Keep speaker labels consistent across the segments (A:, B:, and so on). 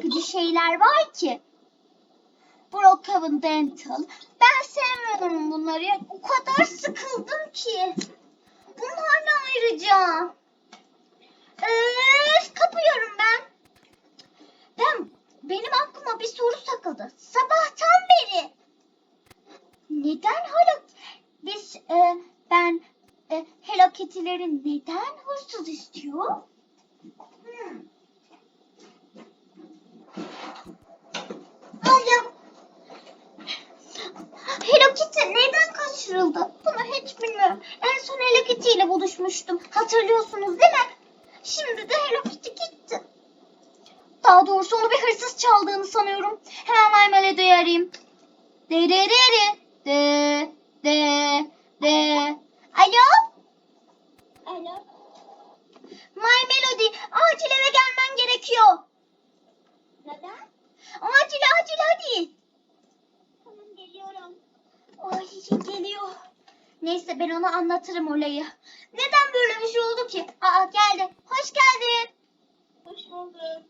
A: sıkıcı şeyler var ki. Brookhaven Dental. Ben sevmiyorum bunları. O kadar sıkıldım ki. Bunlar ne ayrıca? Öf, kapıyorum ben. Ben benim aklıma bir soru takıldı. Sabahtan beri. Neden hala biz e, ben e, Hello neden hırsız istiyor? Hmm. Alo. Hello Kitty neden kaçırıldı? Bunu hiç bilmiyorum. En son Hello Kitty ile buluşmuştum. Hatırlıyorsunuz değil mi? Şimdi de Hello Kitty gitti. Daha doğrusu onu bir hırsız çaldığını sanıyorum. Hemen Marmalade'yi arayayım. De de de de de de. Alo?
B: Alo.
A: My Melody, acil eve gelmen gerekiyor.
B: Neden?
A: Acil acil hadi.
B: Tamam geliyorum.
A: Ay geliyor. Neyse ben ona anlatırım olayı. Neden böyle bir şey oldu ki? Aa geldi. Hoş geldin.
B: Hoş bulduk.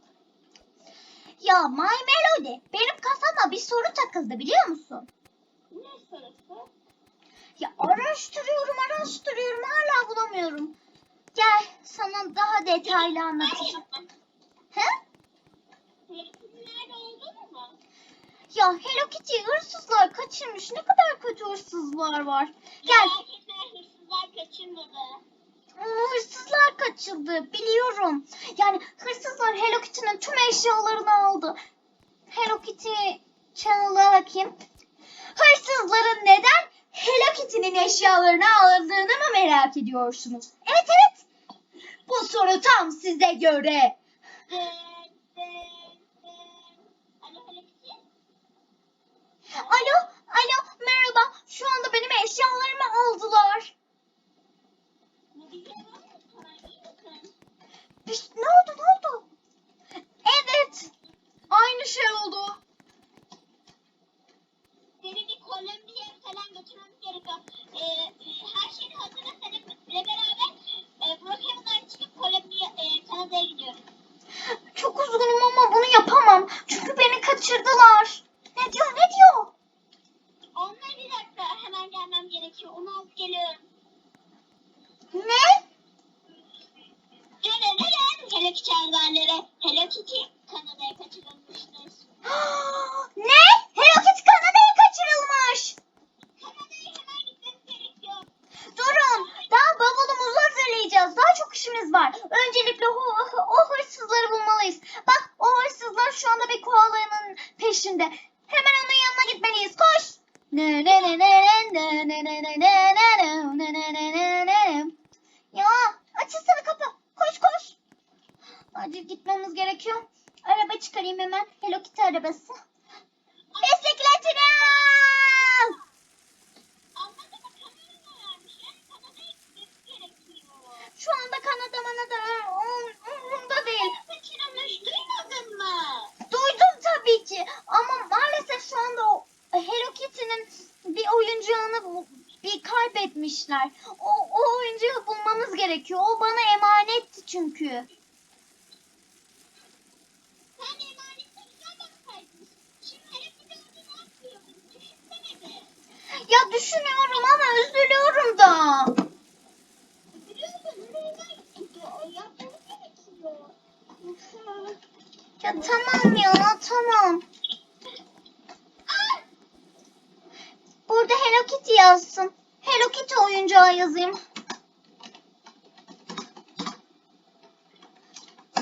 A: Ya My Melody, benim kafama bir soru takıldı biliyor musun?
B: Ne sorusu?
A: Ya araştırıyorum araştırıyorum hala bulamıyorum. Gel sana daha detaylı anlatacağım. Ya Hello Kitty hırsızlar kaçırmış. Ne kadar kötü hırsızlar var. Gel.
B: Etme hırsızlar kaçırmadı.
A: Onu hırsızlar kaçırdı. Biliyorum. Yani hırsızlar Hello Kitty'nin tüm eşyalarını aldı. Hello Kitty Channel'a bakayım. Hırsızların neden Hello Kitty'nin eşyalarını aldığını mı merak ediyorsunuz? Evet evet. Bu soru tam size göre.
B: De, de, de. Alo alo Kitty.
A: Alo, alo, merhaba. Şu anda benim eşyalarımı aldılar.
B: Ne biliyorum? Sana iyi misin?
A: Bir- ne oldu, ne oldu? Evet, aynı şey oldu.
B: Seni bir Kolombiya'ya falan götürmemiz gerekiyor. Ee, e, her şeyin hazırla seninle beraber e, Brookhaven'dan çıkıp Kolombiya, e, Kanada'ya gidiyoruz.
A: Çok üzgünüm ama bunu yapamam. Çünkü beni kaçırdılar. Ne diyor, ne diyor?
B: Onlar bir dakika hemen gelmem gerekiyor. Onu alıp geliyorum.
A: Ne?
B: Dönün Kitty haberleri. Hello Kitty Kanada'ya kaçırılmıştır.
A: ne? Hello Kitty Kanada'ya kaçırılmış.
B: Kanada'ya hemen gitmemiz gerekiyor.
A: Durun, daha bavulumuzu hazırlayacağız. Daha çok işimiz var. Öncelikle o, o hırsızları bulmalıyız. Bak, o hırsızlar şu anda bir koalanın peşinde. Hemen onun yanına gitmeliyiz. Koş. Ne ne ne ne ne ne ne ne ne ne ne ne ne ne. Ya, açılsana kapı. Koş koş. Acil gitmemiz gerekiyor. Araba çıkarayım hemen. Hello Kitty arabası.
B: Gerekiyor.
A: Şu anda Kanada Manada um- umurumda değil.
B: Kaçırılmış duymadın mı?
A: Duydum tabii ki ama maalesef şu anda o Hello Kitty'nin bir oyuncağını bir kaybetmişler. O, o oyuncağı bulmamız gerekiyor. O bana emanetti çünkü.
B: Sen emanetle güzel baksaydın. Şimdi Hello Kitty orada ne yapıyor? Düşünsene bir.
A: Ya düşünüyorum ama üzülüyorum da. Ya tamam ya tamam. Burada Hello Kitty yazsın. Hello Kitty oyuncağı yazayım.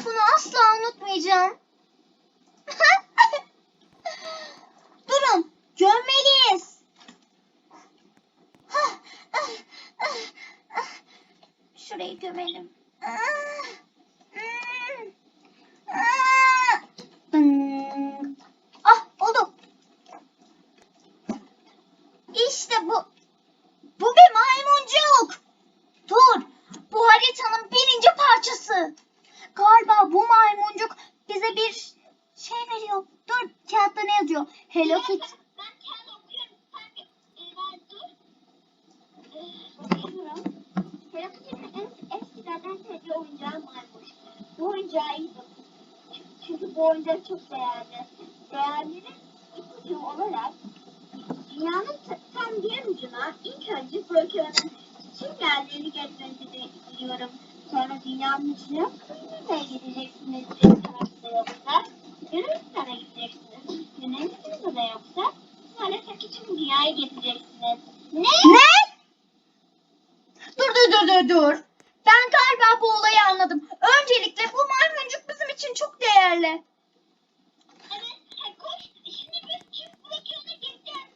A: Bunu asla unutmayacağım. Durun, gömmeliyiz. Şurayı gömelim. Ah, oldu. İşte bu. Bu bir maymuncuk. Dur. Bu haritanın birinci parçası. Galiba bu maymuncuk bize bir şey veriyor. Dur kağıtta ne yazıyor? Hello Kitty.
B: Ben kendi okuyorum. Sen bir e, ver dur. E, bakıyorum. Hello Kitty'nin en eskilerden sevdiği oyuncağı maymuş. Bu oyuncağı iyi bakın. Çünkü bu oyuncak çok değerli. Değerlerin ipucu olarak dünyanın ta- tam diğer ucuna ilk önce Brokeo'nun tüm yerlerini gezmenizi diliyorum. Sonra dünyanın içine nereye gideceksiniz bir tarafta yoksa Yunanistan'a gideceksiniz. Yunanistan'da da yoksa maalesef tüm dünyayı gezeceksiniz. Ne?
A: Ne? Dur dur dur dur dur. Ben galiba bu olayı anladım. Öncelikle bu maymuncuk bizim için çok değerli.
B: Evet, koş. Şimdi biz tüm Brokeo'nu gezeceğiz.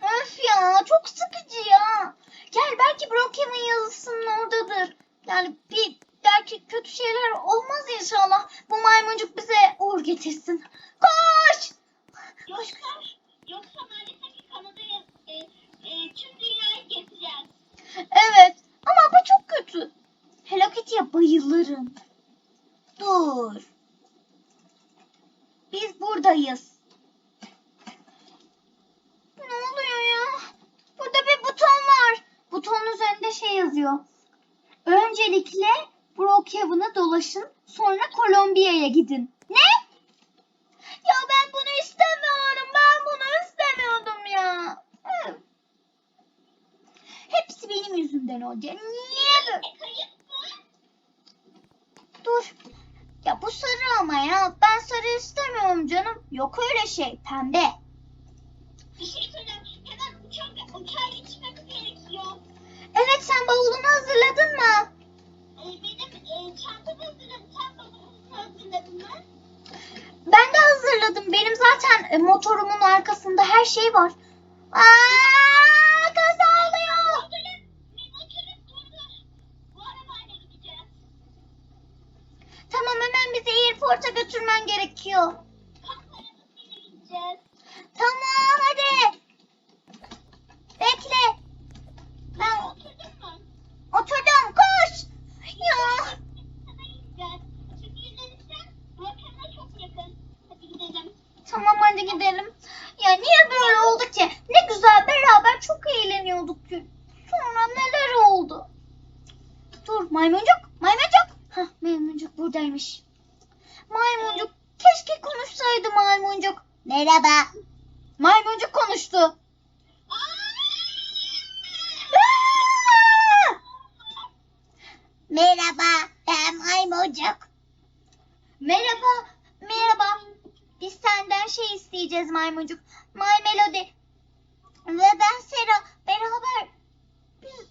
A: Öf ya çok sıkıcı ya. Gel belki Brookhaven yazısının oradadır. Yani bir belki kötü şeyler olmaz inşallah. Bu maymuncuk bize uğur getirsin. Koş!
B: Yoksa, yoksa maalesef ki Kanada'yı e, e, tüm dünyayı gezeceğiz.
A: Evet ama bu çok kötü. Hello Bayılırım. Dur. Biz buradayız. Ne oluyor ya? Burada bir buton var. Butonun üzerinde şey yazıyor. Öncelikle Brookhaven'ı dolaşın, sonra Kolombiya'ya gidin. Ne? Ya ben bunu istemiyorum. Ben bunu istemiyordum ya. Hepsi benim yüzümden oldu. Niye böyle?
B: E kayıp mı?
A: Dur. Ya bu sarı ama ya. Ben sarı istemiyorum canım. Yok öyle şey. Pembe.
B: Bir şey söyleyeyim. Hemen uçak, uçağa yetişmemiz gerekiyor.
A: Evet sen bavulunu hazırladın mı?
B: E, benim e, çantamı hazırladım. Sen bavulunu hazırladın mı?
A: Ben de hazırladım. Benim zaten e, motorumun arkasında her şey var. Aa, kaza oluyor.
B: Motorun, bir motorun durdu. Bu arabayla gideceğiz.
A: Tamam hemen bizi airport'a götürmen gerekiyor. Tamam hadi. Bekle. Ben oturdum. Koş. Ya. Tamam hadi gidelim. Ya niye böyle oldu ki? Ne güzel beraber çok eğleniyorduk. Sonra neler oldu? Dur maymuncuk, maymuncuk. Hah maymuncuk buradaymış. Maymuncuk keşke konuşsaydı maymuncuk. Merhaba. Maymuncuk konuştu. Merhaba ben maymuncuk. Merhaba, merhaba. Biz senden şey isteyeceğiz maymuncuk. My Melody. Ve ben Sera. Beraber biz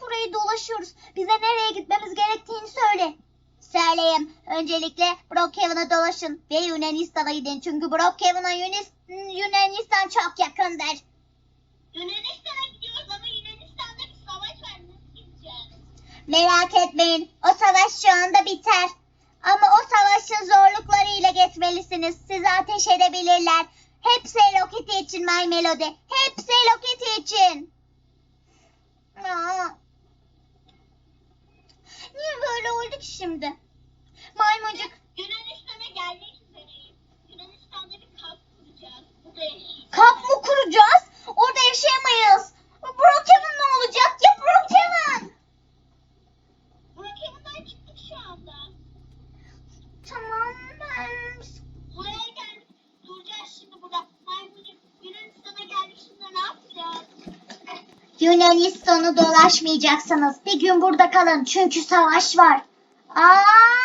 A: burayı dolaşıyoruz. Bize nereye gitmemiz gerektiğini söyle. Söyleyeyim. Öncelikle Brookhaven'a dolaşın ve Yunanistan'a gidin. Çünkü Brookhaven'a Yunis- Yunanistan çok yakındır.
B: Yunanistan'a gidiyoruz ama Yunanistan'da bir savaş var. Nasıl gideceğiz?
A: Merak etmeyin. O savaş şu anda biter. Ama o savaşın zorluklarıyla geçmelisiniz. Sizi ateş edebilirler. Hepsi Hello Kitty için My Melody. Hepsi Hello Kitty için. Aa. Niye böyle oldu ki şimdi? Maymuncuk
B: Yunanistan'a gelmek üzereyim. Yunanistan'da bir kamp kuracağız. Burada yaşayacağız.
A: kamp mı kuracağız? Orada yaşayamayız. Brookhaven ne olacak? Ya Brookhaven?
B: Brookhaven'dan çıktık şu anda.
A: Tamam ben...
B: Buraya geldik. Duracağız şimdi burada. Maymuncuk Yunanistan'a geldik. Şimdi ne yapacağız?
A: Yunanistan'ı dolaşmayacaksınız. Bir gün burada kalın çünkü savaş var. Aa!